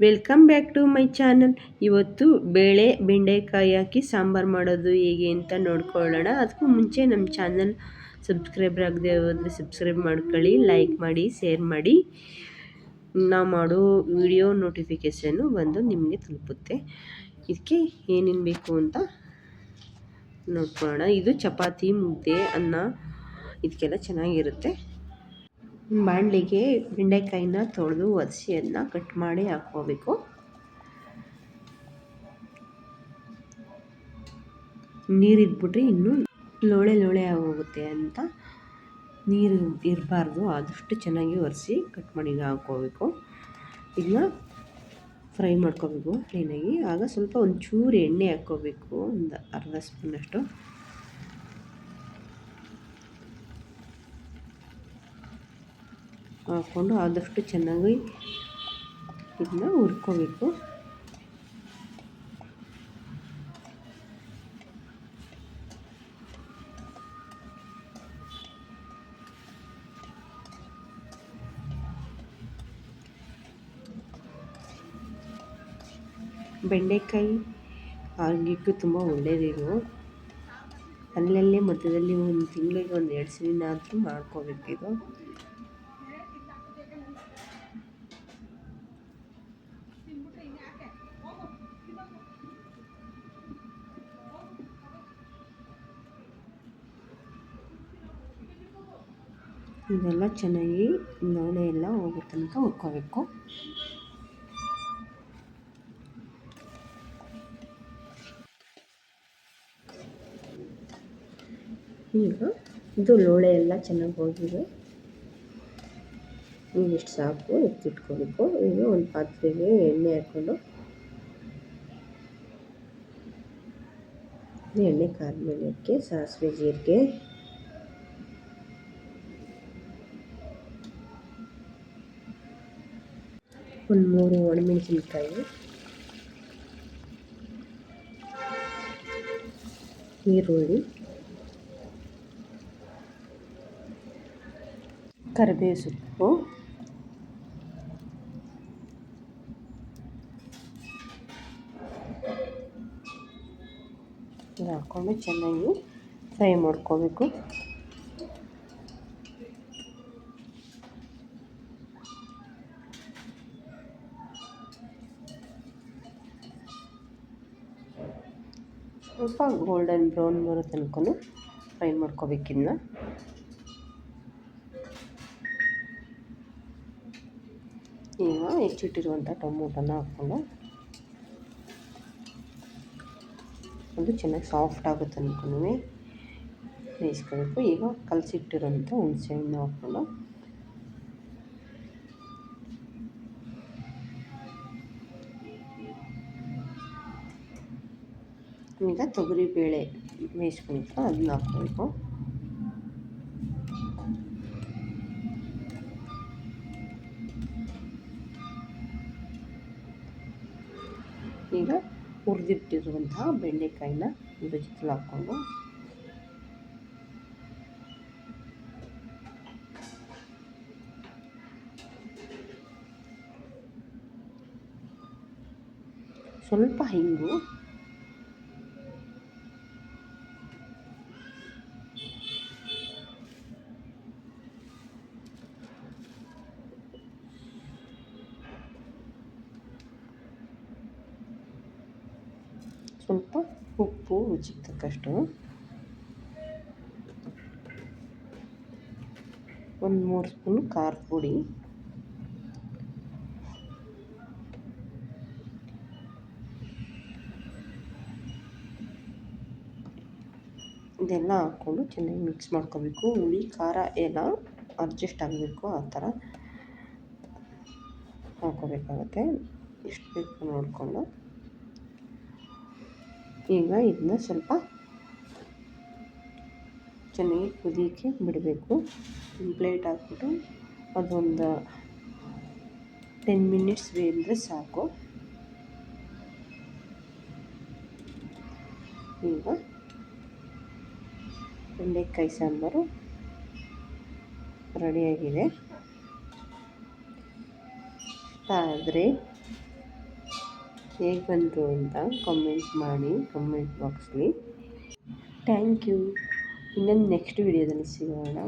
Welcome back to my channel. ಇವತ್ತು ಬೇಳೆ, ಬೆಂಡೆಕಾಯಿ ಹಾಕಿ ಸಾಂಬಾರು ಮಾಡೋದು ಹೇಗೆ ಅಂತ ನೋಡ್ಕೊಳ್ಳೋಣ. ಅದಕ್ಕೂ ಮುಂಚೆ ನಮ್ಮ ಚಾನಲ್ ಸಬ್ಸ್ಕ್ರೈಬರ್ ಆಗದೆ ಹೋದರೆ ಸಬ್ಸ್ಕ್ರೈಬ್ ಮಾಡ್ಕೊಳ್ಳಿ, ಲೈಕ್ ಮಾಡಿ, ಶೇರ್ ಮಾಡಿ. ನಾವು ಮಾಡೋ ವಿಡಿಯೋ ನೋಟಿಫಿಕೇಷನ್ನು ಬಂದು ನಿಮಗೆ ತಲುಪುತ್ತೆ. ಇದಕ್ಕೆ ಏನೇನು ಬೇಕು ಅಂತ ನೋಡ್ಕೊಳ್ಳೋಣ. ಇದು ಚಪಾತಿ, ಮುದ್ದೆ, ಅನ್ನ, ಇದಕ್ಕೆಲ್ಲ ಚೆನ್ನಾಗಿರುತ್ತೆ. ಬಾಣಲಿಗೆ ಬೆಂಡೆಕಾಯಿನ ತೊಳೆದು ಒದಿಸಿ ಅದನ್ನ ಕಟ್ ಮಾಡಿ ಹಾಕ್ಕೋಬೇಕು. ನೀರಿದ್ಬಿಟ್ರೆ ಇನ್ನೂ ಲೋಳೆ ಲೋಳೆ ಆಗೋಗುತ್ತೆ ಅಂತ ನೀರು ಇರಬಾರ್ದು, ಆದಷ್ಟು ಚೆನ್ನಾಗಿ ಒರೆಸಿ ಕಟ್ ಮಾಡಿ ಹಾಕ್ಕೋಬೇಕು. ಇದನ್ನ ಫ್ರೈ ಮಾಡ್ಕೋಬೇಕು, ಕ್ಲೀನಾಗಿ. ಆಗ ಸ್ವಲ್ಪ ಒಂಚೂರು ಎಣ್ಣೆ ಹಾಕ್ಕೋಬೇಕು, ಒಂದು ಅರ್ಧ ಸ್ಪೂನಷ್ಟು. ಹಾಕ್ಕೊಂಡು ಆದಷ್ಟು ಚೆನ್ನಾಗಿ ಇದನ್ನ ಹುರ್ಕೋಬೇಕು. ಬೆಂಡೆಕಾಯಿ ಆರೋಗ್ಯಕ್ಕೂ ತುಂಬ ಒಳ್ಳೆಯದಿದು. ಅಲ್ಲಲ್ಲೇ ಮಧ್ಯದಲ್ಲಿ ಒಂದು ತಿಂಗಳಿಗೆ ಒಂದು ಎರಡು ಸಲಿನಾದರೂ ಮಾಡ್ಕೋಬೇಕಿದು ಇದೆಲ್ಲ ಚೆನ್ನಾಗಿ ನೋಣೆ ಎಲ್ಲ ಹೋಗೋ ತನಕ ಹುರ್ಕೋಬೇಕು. ಈಗ ಇದು ಲೋಳೆ ಎಲ್ಲ ಚೆನ್ನಾಗಿ ಹೋಗಿದೆ. ಇಷ್ಟು ಸಾಕು ಎತ್ತಿಟ್ಕೋಬೇಕು ಈಗ ಒಂದು ಪಾತ್ರೆಗೆ ಎಣ್ಣೆ ಹಾಕ್ಕೊಂಡು, ಎಣ್ಣೆ ಕಾದ್ಮೇಲೆ ಸಾಸಿವೆ ಜೀರಿಗೆ ಒಂದು ಮೂರು ಒಣಮೆಣಸಿನ್ಕಾಯಿ. ಈರುಳ್ಳಿ. ಕರಿಬೇವು ಸೊಪ್ಪು. ಹಾಕ್ಕೊಂಡು ಚೆನ್ನಾಗಿ ಫ್ರೈ ಮಾಡ್ಕೋಬೇಕು. ಸ್ವಲ್ಪ ಗೋಲ್ಡನ್ ಬ್ರೌನ್ ಬರೋ ತನಕ ಫ್ರೈ ಮಾಡ್ಕೋಬೇಕಿನ್ನ. ಈಗ ಹೆಚ್ಚಿಟ್ಟಿರುವಂಥ ಟೊಮೊಟೊನ ಹಾಕ್ಕೊಂಡು ಅದು ಚೆನ್ನಾಗಿ ಸಾಫ್ಟ್ ಆಗೋ ಅಂದ್ಕೊಂಡು ಬೇಯಿಸ್ಕೋಬೇಕು. ಈಗ ಕಲಸಿಟ್ಟಿರೋಂಥ ಹುಣಸೆಹಣ್ಣು ಹಾಕ್ಕೊಂಡು ಈಗ ತೊಗರಿ ಬೇಳೆ ಮೇಯಿಸ್ಕೊಳ್ಬೇಕು ಅದನ್ನ ಹಾಕ್ಬೇಕು ಈಗ ಹುರಿದಿಟ್ಟಿರುವಂತಹ ಬೆಂಡೆಕಾಯಿನ ಇದ್ರ ಜೊತೆ ಹಾಕ್ಕೊಂಡು. ಸ್ವಲ್ಪ ಹಿಂಗು ಸ್ವಲ್ಪ ಉಪ್ಪು ರುಚಿಗೆ ತಕ್ಕಷ್ಟು. ಒಂದು ಮೂರು ಸ್ಪೂನ್ ಖಾರದ ಪುಡಿ. ಇದೆಲ್ಲ ಹಾಕ್ಕೊಂಡು ಚೆನ್ನಾಗಿ ಮಿಕ್ಸ್ ಮಾಡ್ಕೋಬೇಕು. ಹುಳಿ, ಖಾರ ಎಲ್ಲ ಅಡ್ಜಸ್ಟ್ ಆಗಬೇಕು ಆ ಥರ ಹಾಕೋಬೇಕಾಗತ್ತೆ ಎಷ್ಟು ಬೇಕು ನೋಡಿಕೊಂಡು. ಈಗ ಇದನ್ನ ಸ್ವಲ್ಪ ಚೆನ್ನಾಗಿ ಕುದಿಯೋಕ್ಕೆ ಬಿಡಬೇಕು. ಪ್ಲೇಟ್ ಹಾಕ್ಬಿಟ್ಟು ಅದೊಂದು ಟೆನ್ ಮಿನಿಟ್ಸ್ ಬೇಯಿದ್ರೆ ಸಾಕು. ಈಗ ಬೆಂಡೆಕಾಯಿ ಸಾಂಬಾರು ರೆಡಿಯಾಗಿದೆ. ಆದರೆ ಹೇಗೆ ಬಂತು ಅಂತ ಕಮೆಂಟ್ ಮಾಡಿ ಕಮೆಂಟ್ ಬಾಕ್ಸ್ಲಿ ಥ್ಯಾಂಕ್ ಯು ಇನ್ನೊಂದು ನೆಕ್ಸ್ಟ್ ವಿಡಿಯೋದಲ್ಲಿ ಸಿಗೋಣ.